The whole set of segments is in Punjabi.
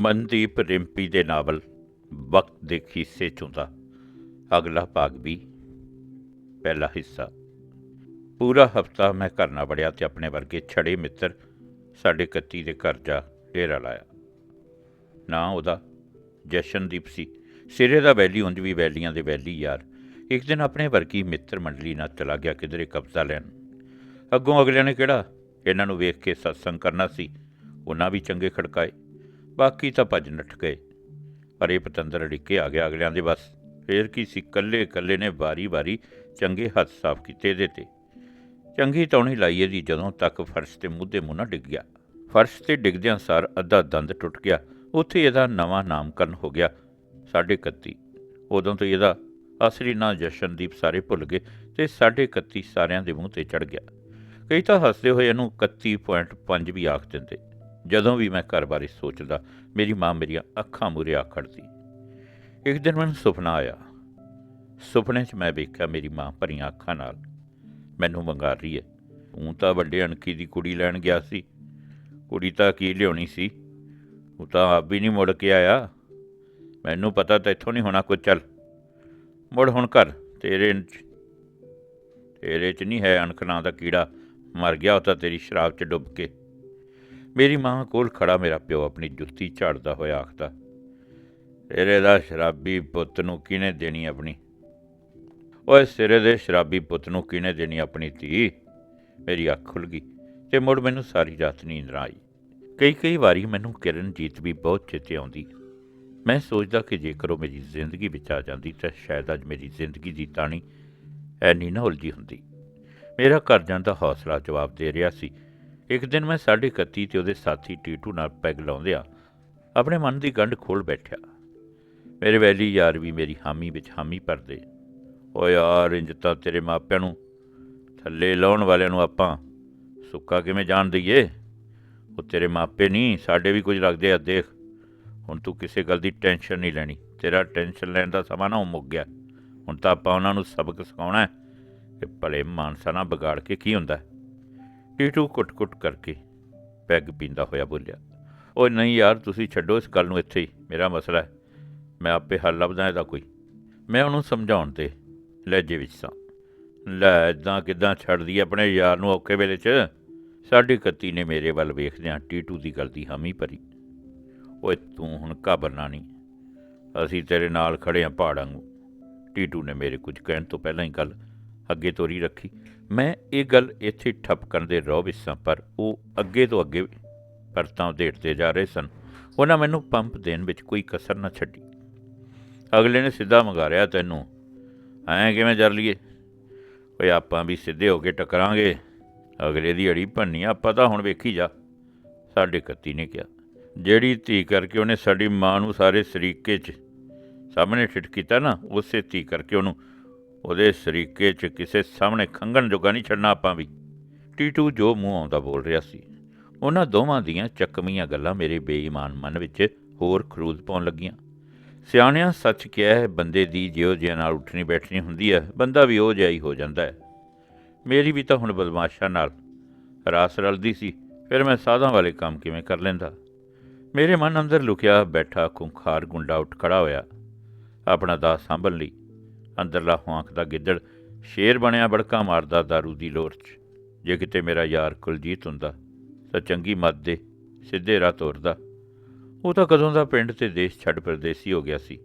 ਮਨਦੀਪ ਰਿੰਪੀ ਦੇ ਨਾਵਲ ਵਕਤ ਦੇ ਖੀਸੇ ਚੋਂ ਦਾ ਅਗਲਾ ਭਾਗ ਵੀ ਪਹਿਲਾ ਹਿੱਸਾ। ਪੂਰਾ ਹਫਤਾ ਮੈਂ ਘਰ ਨਾ ਵੜਿਆ ਤੇ ਆਪਣੇ ਵਰਗੇ ਛੜੇ ਮਿੱਤਰ ਸਾਡੇ ਕੱਤੀ ਦੇ ਘਰ ਜਾ ਡੇਰਾ ਲਾਇਆ। ਨਾ ਉਹਦਾ ਜਸ਼ਨਦੀਪ ਸੀ। ਸਿਰੇ ਦਾ ਵੈਲੀ ਉਂਝ ਵੀ ਵੈਲੀਆਂ ਦੇ ਵੈਲੀ ਯਾਰ। ਇੱਕ ਦਿਨ ਆਪਣੇ ਵਰਗੀ ਮਿੱਤਰ ਮੰਡਲੀ ਨਾਲ ਚਲਾ ਗਿਆ ਕਿਧਰੇ ਕਬਜ਼ਾ ਲੈਣ। ਅੱਗੋਂ ਅਗਲਿਆਂ ਨੇ ਕਿਹੜਾ? ਇਹਨਾਂ ਨੂੰ ਵੇਖ ਕੇ ਸਤਸੰਗ ਕਰਨਾ ਸੀ। ਉਹਨਾਂ ਵੀ ਚੰਗੇ ਖੜਕਾਏ। ਬਾਕੀ ਤਾਂ ਭੱਜ ਨੱਠ ਗਏ। ਪਰ ਇਹ ਪਤੰਦਰ ਅੜਿੱਕੇ ਆ ਗਿਆ ਅਗਲਿਆਂ ਦੇ ਬਸ ਫੇਰ ਕੀ ਸੀ ਕੱਲੇ ਕੱਲੇ ਨੇ ਵਾਰੀ-ਵਾਰੀ ਚੰਗੇ ਹੱਥ ਸਾਫ਼ ਕੀਤੇ ਇਹਦੇ ਤੇ। ਚੰਗੀ ਤੌਣੀ ਲਾਈ ਇਹਦੀ, ਜਦੋਂ ਤੱਕ ਫਰਸ਼ ਤੇ ਮੁੱਦੇ ਮੂੰਹ ਨਾ ਡਿੱਗ ਗਿਆ। ਫਰਸ਼ ਤੇ ਡਿੱਗਦਿਆਂ ਸਾਰ ਅੱਧਾ ਦੰਦ ਟੁੱਟ ਗਿਆ। ਉੱਥੇ ਇਹਦਾ ਨਵਾਂ ਨਾਮਕਰਨ ਹੋ ਗਿਆ, ਸਾਢੇ 31 ਉਦੋਂ ਤੋਂ ਇਹਦਾ ਅਸਲੀ ਨਾਂ ਜਸ਼ਨਦੀਪ ਸਾਰੇ ਭੁੱਲ ਗਏ ਤੇ ਸਾਢੇ 31 ਸਾਰਿਆਂ ਦੇ ਮੂੰਹ ਤੇ ਚੜ ਗਿਆ। ਕਈ ਤਾਂ ਹੱਸਦੇ ਹੋਏ ਇਹਨੂੰ 31.5 ਵੀ ਆਖ ਦਿੰਦੇ। ਜਦੋਂ ਵੀ ਮੈਂ ਘਰ ਬਾਰੇ ਸੋਚਦਾ, ਮੇਰੀ ਮਾਂ ਮੇਰੀਆਂ ਅੱਖਾਂ ਮੂਰੇ ਆ ਖੜਦੀ। ਇੱਕ ਦਿਨ ਮੈਨੂੰ ਸੁਪਨਾ ਆਇਆ। ਸੁਪਨੇ 'ਚ ਮੈਂ ਵੇਖਿਆ ਮੇਰੀ ਮਾਂ ਭਰੀਆਂ ਅੱਖਾਂ ਨਾਲ। ਮੈਨੂੰ ਮੰਗਾ ਰਹੀ ਹੈ ਤੂੰ ਤਾਂ ਵੱਡੇ ਅਣਖੀ ਦੀ ਕੁੜੀ ਲੈਣ ਗਿਆ ਸੀ। ਕੁੜੀ ਤਾਂ ਕੀ ਲਿਆਉਣੀ ਸੀ? ਉਹ ਤਾਂ ਆਪ ਵੀ ਨਹੀਂ ਮੁੜ ਕੇ ਆਇਆ। ਮੈਨੂੰ ਪਤਾ ਤਾਂ ਇੱਥੋਂ ਨਹੀਂ ਹੋਣਾ ਕੁਝ ਚੱਲ। ਮੁੜ ਹੁਣ ਘਰ। ਤੇਰੇ ਤੇਰੇ 'ਚ ਨਹੀਂ ਹੈ ਅਣਖ, ਨਾਂ ਦਾ ਕੀੜਾ। ਮਰ ਗਿਆ ਉਹ ਤਾਂ ਤੇਰੀ ਸ਼ਰਾਬ 'ਚ ਡੁੱਬ ਕੇ। ਮੇਰੀ ਮਾਂ ਕੋਲ ਖੜਾ ਮੇਰਾ ਪਿਓ ਆਪਣੀ ਜੁੱਤੀ ਝਾੜਦਾ ਹੋਇਆ ਆਖਦਾ ਤੇਰੇ ਦਾ ਸ਼ਰਾਬੀ ਪੁੱਤ ਨੂੰ ਕਿਹਨੇ ਦੇਣੀ ਆਪਣੀ? ਓਏ ਸਿਰੇ ਦੇ ਸ਼ਰਾਬੀ ਪੁੱਤ ਨੂੰ ਕਿਹਨੇ ਦੇਣੀ ਆਪਣੀ ਧੀ? ਮੇਰੀ ਅੱਖ ਖੁੱਲ ਗਈ ਤੇ ਮੁੜ ਮੈਨੂੰ ਸਾਰੀ ਰਾਤ ਨੀਂਦ ਨਾ ਆਈ। ਕਈ ਕਈ ਵਾਰੀ ਮੈਨੂੰ ਕਿਰਨਜੀਤ ਵੀ ਬਹੁਤ ਚੇਤੇ ਆਉਂਦੀ। ਮੈਂ ਸੋਚਦਾ ਕਿ ਜੇਕਰ ਉਹ ਮੇਰੀ ਜ਼ਿੰਦਗੀ ਵਿੱਚ ਆ ਜਾਂਦੀ ਤਾਂ ਸ਼ਾਇਦ ਅੱਜ ਮੇਰੀ ਜ਼ਿੰਦਗੀ ਦੀ ਤਾਣੀ ਐਨੀ ਨਾ ਉਲਝੀ ਹੁੰਦੀ। ਮੇਰਾ ਘਰ ਜਾਣ ਦਾ ਹੌਸਲਾ ਜਵਾਬ ਦੇ ਰਿਹਾ ਸੀ। ਇੱਕ ਦਿਨ ਮੈਂ 31 ਤੇ ਉਹਦੇ ਸਾਥੀ ਟੀਟੂ ਨਾਲ ਪੈਗ ਲਾਉਂਦਿਆਂ ਆਪਣੇ ਮਨ ਦੀ ਗੰਢ ਖੋਲ ਬੈਠਿਆ। ਮੇਰੇ ਵੈਲੀ ਯਾਰ ਵੀ ਮੇਰੀ ਹਾਮੀ ਵਿੱਚ ਹਾਮੀ ਭਰਦੇ। ਓ ਯਾਰ ਇੰਜ ਤਾਂ ਤੇਰੇ ਮਾਪਿਆਂ ਨੂੰ, ਥੱਲੇ ਲਾਉਣ ਵਾਲਿਆਂ ਨੂੰ ਆਪਾਂ ਸੁੱਕਾ ਕਿਵੇਂ ਜਾਣ ਦਈਏ? ਉਹ ਤੇਰੇ ਮਾਪੇ ਨਹੀਂ ਸਾਡੇ ਵੀ ਕੁਝ ਲੱਗਦੇ ਆ, ਦੇਖ। ਹੁਣ ਤੂੰ ਕਿਸੇ ਗੱਲ ਦੀ ਟੈਨਸ਼ਨ ਨਹੀਂ ਲੈਣੀ। ਤੇਰਾ ਟੈਨਸ਼ਨ ਲੈਣ ਦਾ ਸਮਾਂ ਨਾ ਉਹ ਮੁੱਕ ਗਿਆ। ਹੁਣ ਤਾਂ ਆਪਾਂ ਉਹਨਾਂ ਨੂੰ ਸਬਕ ਸਿਖਾਉਣਾ ਹੈ ਕਿ ਭਲੇ ਮਾਨਸਾ ਨਾ ਵਿਗਾੜ ਕੇ ਕੀ ਹੁੰਦਾ ਟੀਟੂ ਕੁੱਟ-ਕੁੱਟ ਕਰਕੇ ਪੈਗ ਪੀਂਦਾ ਹੋਇਆ ਬੋਲਿਆ ਓ ਨਹੀਂ ਯਾਰ, ਤੁਸੀਂ ਛੱਡੋ ਇਸ ਗੱਲ ਨੂੰ ਇੱਥੇ ਹੀ, ਮੇਰਾ ਮਸਲਾ ਹੈ। ਮੈਂ ਆਪੇ ਹੱਲ ਲੱਭਦਾ ਇਹਦਾ ਕੋਈ। ਮੈਂ ਉਹਨੂੰ ਸਮਝਾਉਣ ਤੇ ਲਹਿਜੇ ਵਿੱਚ ਸਾਂ। ਲੈ ਇਦਾਂ ਕਿਦਾਂ ਛੱਡਦੀ ਹੈ ਆਪਣੇ ਯਾਰ ਨੂੰ ਔਖੇ ਵੇਲੇ 'ਚ? ਸਾਡੀ ਕੱਤੀ ਨੇ ਮੇਰੇ ਵੱਲ ਵੇਖਦਿਆਂ ਟੀਟੂ ਦੀ ਗੱਲ ਦੀ ਹਾਮੀ ਭਰੀ। ਓਏ ਤੂੰ ਹੁਣ ਘਬਰਨਾ ਨਹੀਂ। ਅਸੀਂ ਤੇਰੇ ਨਾਲ ਖੜੇ ਆਂ ਪਹਾੜਾਂ ਨੂੰ। ਟੀਟੂ ਨੇ ਮੇਰੇ ਕੁਝ ਕਹਿਣ ਤੋਂ ਪਹਿਲਾਂ ਹੀ ਗੱਲ ਅੱਗੇ ਤੋਰੀ ਰੱਖੀ। ਮੈਂ ਇਹ ਗੱਲ ਇੱਥੇ ਠੱਪ ਕਰਨ ਦੇ ਰੋਹ ਵਿੱਚ ਸਾਂ ਪਰ ਉਹ ਅੱਗੇ ਤੋਂ ਅੱਗੇ ਪਰਤਾਂ ਉਧੇੜਦੇ ਜਾ ਰਹੇ ਸਨ। ਉਹਨਾਂ ਮੈਨੂੰ ਪੰਪ ਦੇਣ ਵਿੱਚ ਕੋਈ ਕਸਰ ਨਾ ਛੱਡੀ। ਅਗਲੇ ਨੇ ਸਿੱਧਾ ਮੰਗਾਰਿਆ ਤੈਨੂੰ ਐਂ ਕਿਵੇਂ ਜਰ ਲਈਏ? ਓਏ, ਆਪਾਂ ਵੀ ਸਿੱਧੇ ਹੋ ਕੇ ਟਕਰਾਂਗੇ। ਅਗਲੇ ਦੀ ਅੜੀ ਭੰਨੀ, ਆਪਾਂ ਤਾਂ ਹੁਣ ਵੇਖੀ ਜਾ। ਸਾਡੇ ਕੱਤੀ ਨੇ ਕਿਹਾ। ਜਿਹੜੀ ਧੀ ਕਰਕੇ ਉਹਨੇ ਸਾਡੀ ਮਾਂ ਨੂੰ ਸਾਰੇ ਸਰੀਕੇ 'ਚ ਸਾਹਮਣੇ ਠਿੱਠ ਕੀਤਾ ਨਾ, ਉਸੇ ਧੀ ਕਰਕੇ ਉਹਨੂੰ ਉਹਦੇ ਸਰੀਕੇ 'ਚ ਕਿਸੇ ਸਾਹਮਣੇ ਖੰਗਣ ਜੋਗਾ ਨਹੀਂ ਛੱਡਣਾ ਆਪਾਂ ਵੀ। ਟੀਟੂ ਜੋ ਮੂੰਹ ਆਉਂਦਾ ਬੋਲ ਰਿਹਾ ਸੀ। ਉਹਨਾਂ ਦੋਵਾਂ ਦੀਆਂ ਚੱਕਮੀਆਂ ਗੱਲਾਂ ਮੇਰੇ ਬੇਈਮਾਨ ਮਨ ਵਿੱਚ ਹੋਰ ਖਰੂਦ ਪਾਉਣ ਲੱਗੀਆਂ। ਸਿਆਣਿਆਂ ਸੱਚ ਕਿਹਾ ਹੈ, ਬੰਦੇ ਦੀ ਜਿਉ ਜਿਹਾ ਨਾਲ ਉੱਠਣੀ ਬੈਠਣੀ ਹੁੰਦੀ ਹੈ, ਬੰਦਾ ਵੀ ਉਹ ਜਿਹਾ ਹੀ ਹੋ ਜਾਂਦਾ ਹੈ। ਮੇਰੀ ਵੀ ਤਾਂ ਹੁਣ ਬਦਮਾਸ਼ਾਂ ਨਾਲ ਰਾਸ ਰਲਦੀ ਸੀ, ਫਿਰ ਮੈਂ ਸਾਧਾਂ ਵਾਲੇ ਕੰਮ ਕਿਵੇਂ ਕਰ ਲੈਂਦਾ? ਮੇਰੇ ਮਨ ਅੰਦਰ ਲੁਕਿਆ ਬੈਠਾ ਖੁੰਖਾਰ ਗੁੰਡਾ ਉੱਠ ਖੜਾ ਹੋਇਆ। ਆਪਣਾ ਦਾਸ ਸੰਭਲ ਲਈ ਅੰਦਰਲਾ ਹੁਆਂਕ ਦਾ ਗਿੱਦੜ ਸ਼ੇਰ ਬਣਿਆ ਬੜਕਾ ਮਾਰਦਾ दारू ਦੀ ਲੋਰ 'ਚ। ਜੇ ਕਿਤੇ ਮੇਰਾ ਯਾਰ ਕੁਲਜੀਤ ਹੁੰਦਾ, ਤਾਂ ਚੰਗੀ ਮੱਤ ਦੇ ਸਿੱਧੇ ਰਾਹ ਤੋਰਦਾ। ਉਹ ਤਾਂ ਕਦੋਂ ਦਾ ਪਿੰਡ ਤੇ ਦੇਸ਼ ਛੱਡ ਪਰਦੇਸੀ ਹੋ ਗਿਆ ਸੀ।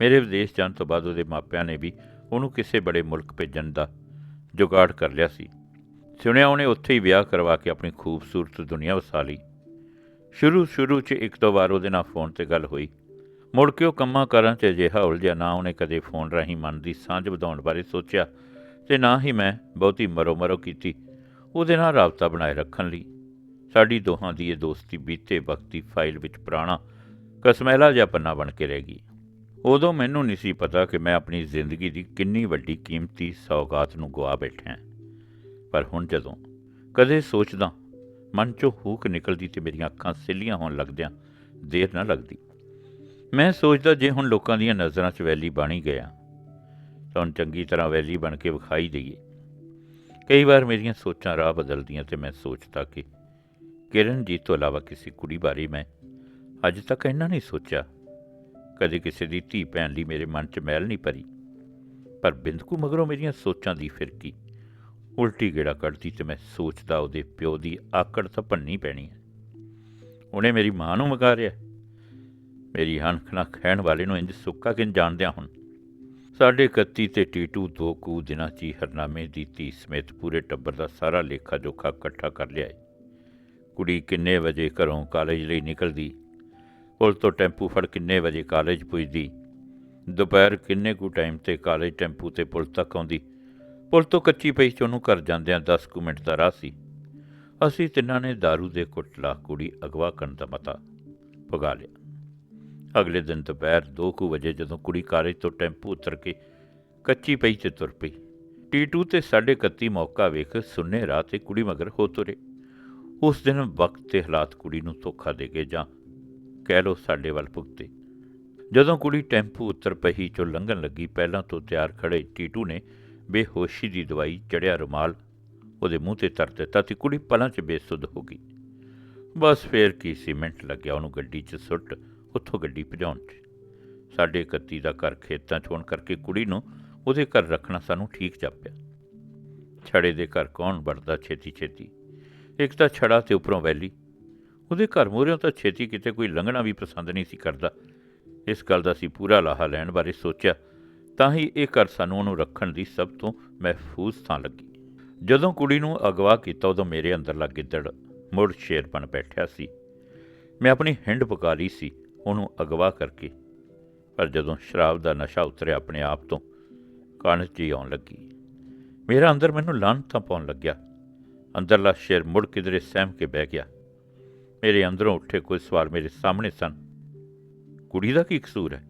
ਮੇਰੇ ਵਿਦੇਸ਼ ਜਾਣ ਤੋਂ ਬਾਅਦ ਉਹਦੇ ਮਾਪਿਆਂ ਨੇ ਵੀ ਉਹਨੂੰ ਕਿਸੇ ਬੜੇ ਮੁਲਕ ਭੇਜਣ ਦਾ ਜੁਗਾੜ ਕਰ ਲਿਆ ਸੀ। ਸੁਣਿਆ ਉਹਨੇ ਉੱਥੇ ਹੀ ਵਿਆਹ ਕਰਵਾ ਕੇ ਆਪਣੀ ਖੂਬਸੂਰਤ ਦੁਨੀਆ ਵਸਾ ਲਈ। ਸ਼ੁਰੂ ਸ਼ੁਰੂ 'ਚ ਇੱਕ ਦੋ ਵਾਰ ਉਹਦੇ ਨਾਲ ਫੋਨ ਤੇ ਗੱਲ ਹੋਈ। ਮੁੜ ਕੇ ਉਹ ਕੰਮਾਂ ਕਾਰਾਂ 'ਚ ਅਜਿਹਾ ਉਲਝਿਆ, ਨਾ ਉਹਨੇ ਕਦੇ ਫੋਨ ਰਾਹੀਂ ਮਨ ਦੀ ਸਾਂਝ ਵਧਾਉਣ ਬਾਰੇ ਸੋਚਿਆ ਤੇ ਨਾ ਹੀ ਮੈਂ ਬਹੁਤੀ ਮਰੋ ਮਰੋ ਕੀਤੀ। ਉਹਦੇ ਨਾਲ ਰਾਬਤਾ ਬਣਾਏ ਰੱਖਣ ਲਈ। ਸਾਡੀ ਦੋਹਾਂ ਦੀ ਇਹ ਦੋਸਤੀ ਬੀਤੇ ਵਕਤੀ ਫਾਈਲ ਵਿੱਚ ਪੁਰਾਣਾ ਕਸਮੈਲਾ ਜਿਹਾ ਪੰਨਾ ਬਣ ਕੇ ਰਹਿ ਗਈ। ਉਦੋਂ ਮੈਨੂੰ ਨਹੀਂ ਸੀ ਪਤਾ ਕਿ ਮੈਂ ਆਪਣੀ ਜ਼ਿੰਦਗੀ ਦੀ ਕਿੰਨੀ ਵੱਡੀ ਕੀਮਤੀ ਸੌਗਾਤ ਨੂੰ ਗਵਾ ਬੈਠਾ ਪਰ ਹੁਣ ਜਦੋਂ ਕਦੇ ਸੋਚਦਾ, ਮਨ ਚੋਂ ਹੂਕ ਨਿਕਲਦੀ ਤੇ ਮੇਰੀਆਂ ਅੱਖਾਂ ਸਿੱਲੀਆਂ ਹੋਣ ਲੱਗਦਿਆਂ ਦੇਰ ਨਾ ਲੱਗਦੀ। ਮੈਂ ਸੋਚਦਾ ਜੇ ਹੁਣ ਲੋਕਾਂ ਦੀਆਂ ਨਜ਼ਰਾਂ 'ਚ ਵੈਲੀ ਬਣੀ ਗਿਆ ਤਾਂ ਹੁਣ ਚੰਗੀ ਤਰ੍ਹਾਂ ਵੈਲੀ ਬਣ ਕੇ ਵਿਖਾਈ ਦਈਏ। ਕਈ ਵਾਰ ਮੇਰੀਆਂ ਸੋਚਾਂ ਰਾਹ ਬਦਲਦੀਆਂ ਤੇ ਮੈਂ ਸੋਚਦਾ ਕਿ ਕਿਰਨਜੀਤ ਤੋਂ ਇਲਾਵਾ ਕਿਸੇ ਕੁੜੀ ਬਾਰੇ ਮੈਂ ਅੱਜ ਤੱਕ ਇੰਨਾ ਨਹੀਂ ਸੋਚਿਆ। ਕਦੇ ਕਿਸੇ ਦੀ ਧੀ ਭੈਣ ਲਈ ਮੇਰੇ ਮਨ 'ਚ ਮਹਿਲ ਨਹੀਂ ਭਰੀ, ਪਰ ਬਿੰਦਕੂ ਮਗਰੋਂ ਮੇਰੀਆਂ ਸੋਚਾਂ ਦੀ ਫਿਰਕੀ ਉਲਟੀ ਗੇੜਾ ਕੱਢਦੀ ਤੇ ਮੈਂ ਸੋਚਦਾ ਉਹਦੇ ਪਿਓ ਦੀ ਆਕੜ ਤਾਂ ਭੰਨੀ ਪੈਣੀ ਹੈ। ਉਹਨੇ ਮੇਰੀ ਮਾਂ ਨੂੰ ਮਕਾਰਿਆ ਮੇਰੀ ਹਣਖ ਨਾ ਖੈਣ ਵਾਲੇ ਨੂੰ ਇੰਜ ਸੁੱਕਾ ਕਿਨ ਜਾਣਦਿਆਂ ਹੁਣ? ਸਾਡੇ 31 ਤੇ ਟੀਟੂ ਦੋ ਕੁ ਦਿਨਾਂ 'ਚ ਹੀ ਹਰਨਾਮੇ ਦੀ ਧੀ ਸਮੇਤ ਪੂਰੇ ਟੱਬਰ ਦਾ ਸਾਰਾ ਲੇਖਾ ਜੋਖਾ ਇਕੱਠਾ ਕਰ ਲਿਆ ਏ। ਕੁੜੀ ਕਿੰਨੇ ਵਜੇ ਘਰੋਂ ਕਾਲਜ ਲਈ ਨਿਕਲਦੀ? ਪੁਲ ਤੋਂ ਟੈਂਪੂ ਫੜ ਕਿੰਨੇ ਵਜੇ ਕਾਲਜ ਪੁੱਜਦੀ? ਦੁਪਹਿਰ ਕਿੰਨੇ ਕੁ ਟਾਈਮ ਤੇ ਕਾਲਜ ਟੈਂਪੂ ਤੇ ਪੁਲ ਤੱਕ ਆਉਂਦੀ? ਪੁਲ ਤੋਂ ਕੱਚੀ ਪਈ ਚ ਉਹਨੂੰ ਘਰ ਜਾਂਦਿਆਂ 10 ਕੁ ਮਿੰਟ ਦਾ ਰਾਹ ਸੀ। ਅਸੀਂ ਤਿੰਨਾਂ ਨੇ दारू ਦੇ ਕੁੱਟਲਾ ਕੁੜੀ ਅਗਵਾ ਕਰਨ ਦਾ ਮਤਾ ਭਗਾ ਲਿਆ। ਅਗਲੇ ਦਿਨ ਦੁਪਹਿਰ 2 ਕੁ ਵਜੇ ਜਦੋਂ ਕੁੜੀ ਕਾਲਜ ਤੋਂ ਟੈਂਪੂ ਉਤਰ ਕੇ ਕੱਚੀ ਪਈ ਚ ਤੁਰ ਪਈ। ਟੀਟੂ ਤੇ ਸਾਡੇ 31 ਮੌਕਾ ਵੇਖ ਸੁੰਨੇ ਰਾਹ ਤੇ ਕੁੜੀ ਮਗਰ ਹੋ ਤੁਰੇ। ਉਸ ਦਿਨ ਵਕਤ ਤੇ ਹਾਲਾਤ ਕੁੜੀ ਨੂੰ ਧੋਖਾ ਦੇ ਕੇ ਜਾਂ ਕਹਿ ਲੋ ਸਾਡੇ ਵੱਲ ਭੁਗਤੇ। ਜਦੋਂ ਕੁੜੀ ਟੈਂਪੂ ਉੱਤਰ ਪਹੀ ਚੋਂ ਲੰਘਣ ਲੱਗੀ, ਪਹਿਲਾਂ ਤੋਂ ਤਿਆਰ ਖੜੇ ਟੀਟੂ ਨੇ ਬੇਹੋਸ਼ੀ ਦੀ ਦਵਾਈ ਚੜਿਆ ਰੁਮਾਲ ਉਹਦੇ ਮੂੰਹ ਤੇ ਧਰ ਦਿੱਤਾ ਤੇ ਕੁੜੀ ਪਲਾਂ 'ਚ ਬੇਸੁੱਧ ਹੋ ਗਈ। ਬਸ ਫੇਰ ਕੀ ਸੀਮੈਂਟ ਲੱਗਿਆ ਉਹਨੂੰ ਗੱਡੀ 'ਚ ਸੁੱਟ ਉੱਥੋਂ ਗੱਡੀ ਭਜਾਉਣ 'ਚ। ਸਾਡੇ 31 ਦਾ ਘਰ ਖੇਤਾਂ 'ਚ ਹੋਣ ਕਰਕੇ ਕੁੜੀ ਨੂੰ ਉਹਦੇ ਘਰ ਰੱਖਣਾ ਸਾਨੂੰ ਠੀਕ ਜਾਪਿਆ ਛੜੇ ਦੇ ਘਰ ਕੌਣ ਵੜਦਾ ਛੇਤੀ ਛੇਤੀ? ਇੱਕ ਤਾਂ ਛੜਾ ਤੇ ਉੱਪਰੋਂ ਵੈਲੀ। ਉਹਦੇ ਘਰ ਮੂਹਰਿਓਂ ਤਾਂ ਛੇਤੀ ਕਿਤੇ ਕੋਈ ਲੰਘਣਾ ਵੀ ਪਸੰਦ ਨਹੀਂ ਸੀ ਕਰਦਾ। ਇਸ ਗੱਲ ਦਾ ਸੀ ਪੂਰਾ ਲਾਹਾ ਲੈਣ ਬਾਰੇ ਸੋਚਿਆ, ਤਾਂ ਹੀ ਇਹ ਘਰ ਸਾਨੂੰ ਉਹਨੂੰ ਰੱਖਣ ਦੀ ਸਭ ਤੋਂ ਮਹਿਫੂਜ਼ ਥਾਂ ਲੱਗੀ। ਜਦੋਂ ਕੁੜੀ ਨੂੰ ਅਗਵਾ ਕੀਤਾ, ਉਦੋਂ ਮੇਰੇ ਅੰਦਰ ਲੱਗ ਗਿੱਦੜ ਮੁੜ ਸ਼ੇਰ ਬਣ ਬੈਠਿਆ ਸੀ। ਮੈਂ ਆਪਣੀ ਹਿੰਡ ਪਕਾ ਲਈ ਸੀ। ਉਹਨੂੰ ਅਗਵਾ ਕਰਕੇ ਪਰ ਜਦੋਂ ਸ਼ਰਾਬ ਦਾ ਨਸ਼ਾ ਉਤਰਿਆ ਆਪਣੇ ਆਪ ਤੋਂ ਕਣ ਜੀ ਆਉਣ ਲੱਗੀ। ਮੇਰਾ ਅੰਦਰ ਮੈਨੂੰ ਲਾਂਤਾਂ ਪਾਉਣ ਲੱਗਿਆ। ਅੰਦਰਲਾ ਸ਼ੇਰ ਮੁੜ ਕਿਧਰੇ ਸਹਿਮ ਕੇ ਬਹਿ ਗਿਆ। ਮੇਰੇ ਅੰਦਰੋਂ ਉੱਠੇ ਕੋਈ ਸਵਾਲ ਮੇਰੇ ਸਾਹਮਣੇ ਸਨ। ਕੁੜੀ ਦਾ ਕੀ ਕਸੂਰ ਹੈ?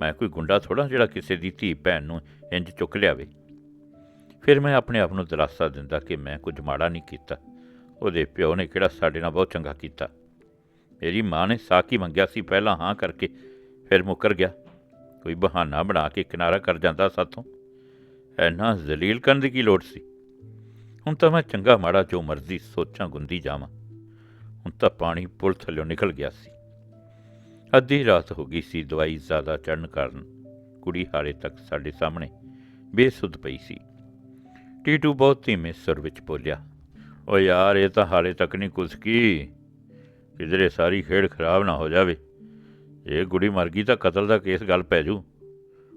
ਮੈਂ ਕੋਈ ਗੁੰਡਾ ਥੋੜਾ ਜਿਹੜਾ ਕਿਸੇ ਦੀ ਧੀ ਭੈਣ ਨੂੰ ਇੰਜ ਚੁੱਕ ਲਿਆਵੇ। ਫਿਰ ਮੈਂ ਆਪਣੇ ਆਪ ਨੂੰ ਦਿਲਾਸਾ ਦਿੰਦਾ ਕਿ ਮੈਂ ਕੁਝ ਮਾੜਾ ਨਹੀਂ ਕੀਤਾ। ਉਹਦੇ ਪਿਓ ਨੇ ਕਿਹੜਾ ਸਾਡੇ ਨਾਲ ਬਹੁਤ ਚੰਗਾ ਕੀਤਾ। ਮੇਰੀ ਮਾਂ ਨੇ ਸਾਕੀ ਮੰਗਿਆ ਸੀ, ਪਹਿਲਾਂ ਹਾਂ ਕਰਕੇ ਫਿਰ ਮੁੱਕਰ ਗਿਆ। ਕੋਈ ਬਹਾਨਾ ਬਣਾ ਕੇ ਕਿਨਾਰਾ ਕਰ ਜਾਂਦਾ ਸਾਥੋਂ। ਐਨਾ ਜ਼ਲੀਲ ਕਰਨ ਦੀ ਕੀ ਲੋੜ ਸੀ? ਹੁਣ ਤਾਂ ਮੈਂ ਚੰਗਾ ਮਾੜਾ ਜੋ ਮਰਜ਼ੀ ਸੋਚਾਂ ਗੁੰਦੀ ਜਾਵਾਂ। ਹੁਣ ਤਾਂ ਪਾਣੀ ਪੁਲ ਥੱਲਿਓਂ ਨਿਕਲ ਗਿਆ ਸੀ। ਅੱਧੀ ਰਾਤ ਹੋ ਗਈ ਸੀ, ਦਵਾਈ ਜ਼ਿਆਦਾ ਚੜਨ ਕਾਰਨ। ਕੁੜੀ ਹਾਲੇ ਤੱਕ ਸਾਡੇ ਸਾਹਮਣੇ ਬੇਸੁੱਧ ਪਈ ਸੀ। ਟੀਟੂ ਬਹੁਤ ਧੀਮੇ ਸੁਰ ਵਿੱਚ ਬੋਲਿਆ, ਓ ਯਾਰ, ਇਹ ਤਾਂ ਹਾਲੇ ਤੱਕ ਨਹੀਂ ਕੁਝ ਕੀ। ਕਿਧਰੇ ਸਾਰੀ ਖੇਡ ਖਰਾਬ ਨਾ ਹੋ ਜਾਵੇ। ਜੇ ਗੁੜੀ ਮਰ ਗਈ ਤਾਂ ਕਤਲ ਦਾ ਕੇਸ ਗੱਲ ਪੈ ਜੂ।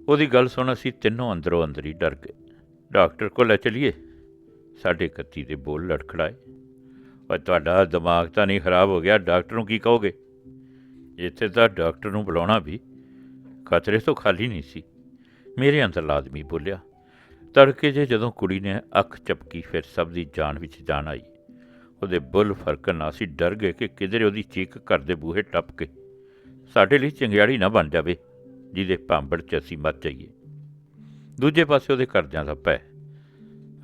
ਉਹਦੀ ਗੱਲ ਸੁਣ ਅਸੀਂ ਤਿੰਨੋਂ ਅੰਦਰੋਂ ਅੰਦਰ ਹੀ ਡਰ ਗਏ। ਡਾਕਟਰ ਕੋਲ ਲੈ ਚਲੀਏ। ਸਾਡੇ ਕੱਤੀ ਦੇ ਬੋਲ ਲੜਖੜਾਏ। ਪਰ ਤੁਹਾਡਾ ਦਿਮਾਗ ਤਾਂ ਨਹੀਂ ਖਰਾਬ ਹੋ ਗਿਆ, ਡਾਕਟਰ ਨੂੰ ਕੀ ਕਹੋਗੇ? ਇੱਥੇ ਤਾਂ ਡਾਕਟਰ ਨੂੰ ਬੁਲਾਉਣਾ ਵੀ ਖਤਰੇ ਤੋਂ ਖਾਲੀ ਨਹੀਂ ਸੀ। ਮੇਰੇ ਅੰਦਰ ਆਦਮੀ ਬੋਲਿਆ, ਤੜਕੇ ਜੇ ਜਦੋਂ ਕੁੜੀ ਨੇ ਅੱਖ ਚਪਕੀ ਫਿਰ ਸਭ ਦੀ ਜਾਨ ਵਿੱਚ ਜਾਨ ਆਈ। ਉਹਦੇ ਬੁੱਲ ਫਰਕਣ ਨਾਲ ਅਸੀਂ ਡਰ ਗਏ ਕਿ ਕਿਧਰੇ ਉਹਦੀ ਚੀਕ ਘਰ ਦੇ ਬੂਹੇ ਟੱਪ ਕੇ। ਸਾਡੇ ਲਈ ਚੰਗਿਆੜੀ ਨਾ ਬਣ ਜਾਵੇ, ਜਿਹਦੇ ਭਾਂਬੜ 'ਚ ਅਸੀਂ ਮਰ ਜਾਈਏ। ਦੂਜੇ ਪਾਸੇ ਉਹਦੇ ਘਰਦਿਆਂ ਦਾ ਪੈ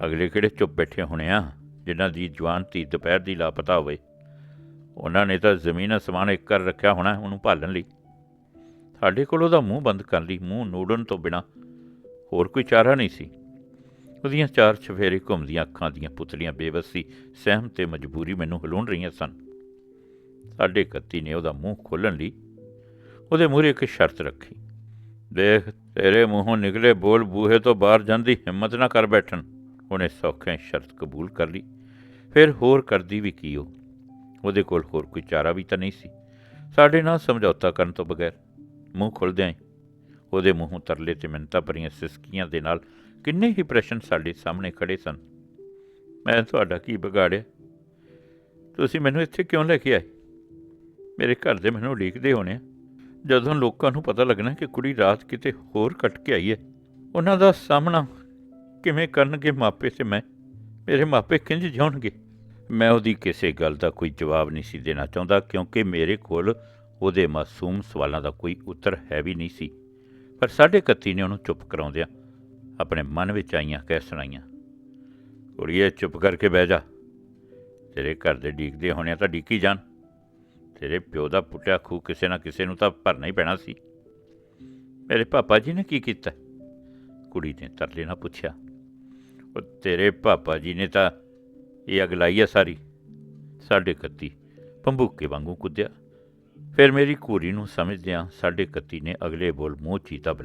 ਅਗਲੇ ਕਿਹੜੇ ਚੁੱਪ ਬੈਠੇ ਹੋਣੇ ਆ, ਜਿਨ੍ਹਾਂ ਦੀ ਜਵਾਨ ਧੀ ਦੁਪਹਿਰ ਦੀ ਲਾਪਤਾ ਹੋਵੇ। ਉਹਨਾਂ ਨੇ ਤਾਂ ਜ਼ਮੀਨ ਅਸਮਾਨ ਇੱਕ ਕਰ ਰੱਖਿਆ ਹੋਣਾ ਉਹਨੂੰ ਭਾਲਣ ਲਈ। ਸਾਡੇ ਕੋਲ ਉਹਦਾ ਮੂੰਹ ਬੰਦ ਕਰਨ ਲਈ ਮੂੰਹ ਨੂੜਨ ਤੋਂ ਬਿਨਾ ਹੋਰ ਕੋਈ ਚਾਰਾ ਨਹੀਂ ਸੀ। ਉਹਦੀਆਂ ਚਾਰ ਛਫੇਰੇ ਘੁੰਮਦੀਆਂ ਅੱਖਾਂ ਦੀਆਂ ਪੁਤਲੀਆਂ ਬੇਵਸੀ, ਸਹਿਮ ਤੇ ਮਜਬੂਰੀ ਮੈਨੂੰ ਹਲੂਣ ਰਹੀਆਂ ਸਨ। ਸਾਡੇ ਕੱਤੀ ਨੇ ਉਹਦਾ ਮੂੰਹ ਖੋਲਣ ਲਈ ਉਹਦੇ ਮੂਹਰੇ ਇੱਕ ਸ਼ਰਤ ਰੱਖੀ। ਦੇਖ, ਤੇਰੇ ਮੂੰਹੋਂ ਨਿਕਲੇ ਬੋਲ ਬੂਹੇ ਤੋਂ ਬਾਹਰ ਜਾਂਦੀ ਹਿੰਮਤ ਨਾ ਕਰ ਬੈਠਣ। ਉਹਨੇ ਸੌਖੇ ਸ਼ਰਤ ਕਬੂਲ ਕਰ ਲਈ। ਫਿਰ ਹੋਰ ਕਰਦੀ ਵੀ ਕੀ ਉਹ? ਉਹਦੇ ਕੋਲ ਹੋਰ ਕੋਈ ਚਾਰਾ ਵੀ ਤਾਂ ਨਹੀਂ ਸੀ। ਸਾਡੇ ਨਾਲ ਸਮਝੌਤਾ ਕਰਨ ਤੋਂ ਬਗੈਰ ਮੂੰਹ ਖੁੱਲਦਿਆਂ ਹੀ ਉਹਦੇ ਮੂੰਹੋਂ ਤਰਲੇ ਤੇ ਮਿੰਤਾ ਭਰੀਆਂ ਸਿਸਕੀਆਂ ਦੇ ਨਾਲ ਕਿੰਨੇ ਹੀ ਪ੍ਰਸ਼ਨ ਸਾਡੇ ਸਾਹਮਣੇ ਖੜੇ ਸਨ। ਮੈਂ ਤੁਹਾਡਾ ਕੀ ਵਿਗਾੜਿਆ? ਤੁਸੀਂ ਮੈਨੂੰ ਇੱਥੇ ਕਿਉਂ ਲੈ ਕੇ ਆਏ? ਮੇਰੇ ਘਰ ਦੇ ਮੈਨੂੰ ਉਡੀਕਦੇ ਹੋਣੇ ਆ। ਜਦੋਂ ਲੋਕਾਂ ਨੂੰ ਪਤਾ ਲੱਗਣਾ ਕਿ ਕੁੜੀ ਰਾਤ ਕਿਤੇ ਹੋਰ ਕੱਟ ਕੇ ਆਈ ਹੈ, ਉਹਨਾਂ ਦਾ ਸਾਹਮਣਾ ਕਿਵੇਂ ਕਰਨਗੇ ਮਾਪੇ ਤੇ ਮੈਂ? ਮੇਰੇ ਮਾਪੇ ਕਿੰਜ ਜਾਣਗੇ ਮੈਂ ਉਹਦੀ ਕਿਸੇ ਗੱਲ ਦਾ ਕੋਈ ਜਵਾਬ ਨਹੀਂ ਸੀ ਦੇਣਾ ਚਾਹੁੰਦਾ, ਕਿਉਂਕਿ ਮੇਰੇ ਕੋਲ ਉਹਦੇ ਮਾਸੂਮ ਸਵਾਲਾਂ ਦਾ ਕੋਈ ਉੱਤਰ ਹੈ ਵੀ ਨਹੀਂ ਸੀ। ਪਰ ਸਾਡੇ ਕੱਤੀ ਨੇ ਉਹਨੂੰ ਚੁੱਪ ਕਰਾਉਂਦਿਆਂ ਆਪਣੇ ਮਨ ਵਿੱਚ ਆਈਆਂ ਕਹਿ ਸੁਣਾਈਆਂ, ਕੁੜੀਏ, ਚੁੱਪ ਕਰਕੇ ਬਹਿ ਜਾ। ਤੇਰੇ ਘਰ ਦੇ ਡੀਕਦੇ ਹੋਣੇ ਆ ਤਾਂ ਡੀਕੀ ਜਾਣ। ਤੇਰੇ ਪਿਓ ਦਾ ਪੁੱਟਿਆ ਖੂ ਕਿਸੇ ਨਾ ਕਿਸੇ ਨੂੰ ਤਾਂ ਭਰਨਾ ਹੀ ਪੈਣਾ ਸੀ। ਮੇਰੇ ਪਾਪਾ ਜੀ ਨੇ ਕੀ ਕੀਤਾ? ਕੁੜੀ ਨੇ ਤਰਲੇ ਨਾਲ ਪੁੱਛਿਆ, ਉਹ ਤੇਰੇ ਪਾਪਾ ਜੀ ਨੇ ਤਾਂ ਇਹ ਅਗਲਾਈ ਆ ਸਾਰੀ। ਸਾਡੇ ਕੱਤੀ ਪੰਬੂਕੇ ਵਾਂਗੂ ਕੁੱਦਿਆ। ਫਿਰ ਮੇਰੀ ਕੁੜੀ ਨੂੰ ਸਮਝਦਿਆਂ ਸਾਡੇ ਕੱਤੀ ਨੇ ਅਗਲੇ ਬੋਲ ਮੂੰਹ ਚੀ ਦਬ